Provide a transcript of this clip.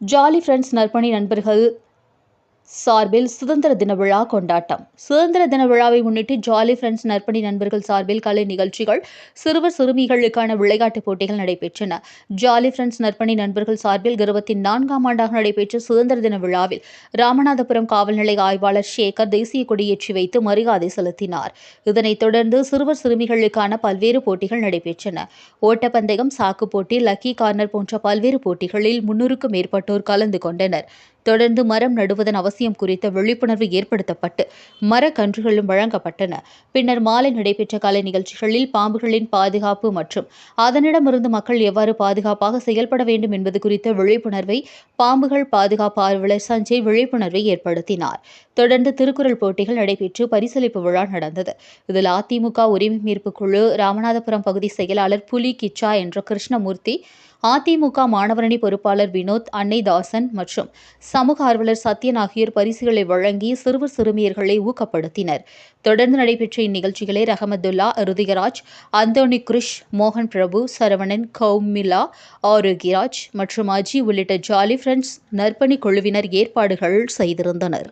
Jolly friends நற்பணி நண்பர்கள். சார்பில் சுதந்திர தின விழா கொண்டாட்டம். சுதந்திர தின விழாவை முன்னிட்டு ஜாலி ஃப்ரெண்ட்ஸ் நற்பணி நண்பர்கள் சார்பில் கலை நிகழ்ச்சிகள் சிறுவர் சிறுமிகளுக்கான விளையாட்டுப் போட்டிகள் நடைபெற்றன. ஜாலி ஃப்ரெண்ட்ஸ் நற்பணி நண்பர்கள் சார்பில் இருபத்தி நான்காம் ஆண்டாக நடைபெற்ற சுதந்திர தின விழாவில் ராமநாதபுரம் காவல் நிலைய ஆய்வாளர் சேகர் தேசிய கொடியேற்றி வைத்து மரியாதை செலுத்தினார். இதனைத் தொடர்ந்து சிறுவர் சிறுமிகளுக்கான பல்வேறு போட்டிகள் நடைபெற்றன. ஓட்டப்பந்தயம் சாக்கு போட்டி லக்கி கார்னர் போன்ற பல்வேறு போட்டிகளில் முன்னூறுக்கும் மேற்பட்டோர் கலந்து கொண்டனர். தொடர்ந்து மரம் நடுவதன் அவசியம் குறித்த விழிப்புணர்வு ஏற்படுத்தப்பட்டு மரக்கன்றுகளும் வழங்கப்பட்டன. பின்னர் மாலை நடைபெற்ற கலை நிகழ்ச்சிகளில் பாம்புகளின் பாதுகாப்பு மற்றும் அதனிடமிருந்து மக்கள் எவ்வாறு பாதுகாப்பாக செயல்பட வேண்டும் என்பது குறித்த விழிப்புணர்வை பாம்புகள் பாதுகாப்பு ஆர்வலர் சஞ்சய் விழிப்புணர்வை ஏற்படுத்தினார். தொடர்ந்து திருக்குறள் போட்டிகள் நடைபெற்று பரிசளிப்பு விழா நடந்தது. இதில் அதிமுக உரிமை மீட்பு குழு ராமநாதபுரம் பகுதி செயலாளர் புலி கிச்சா என்ற கிருஷ்ணமூர்த்தி அதிமுக மாணவரணி பொறுப்பாளர் வினோத் அன்னைதாசன் மற்றும் சமூக ஆர்வலர் சத்யன் ஆகியோர் பரிசுகளை வழங்கி சிறுவர் சிறுமியர்களை ஊக்கப்படுத்தினர். தொடர்ந்து நடைபெற்ற இந்நிகழ்ச்சிகளை ரஹமதுல்லா ருதிகராஜ் அந்தோனி கிருஷ் மோகன் பிரபு சரவணன் கௌமிலா ஆரோக்கியராஜ் மற்றும் அஜி உள்ளிட்ட ஜாலி ஃப்ரெண்ட்ஸ் நற்பணி குழுவினர் ஏற்பாடுகள் செய்திருந்தனர்.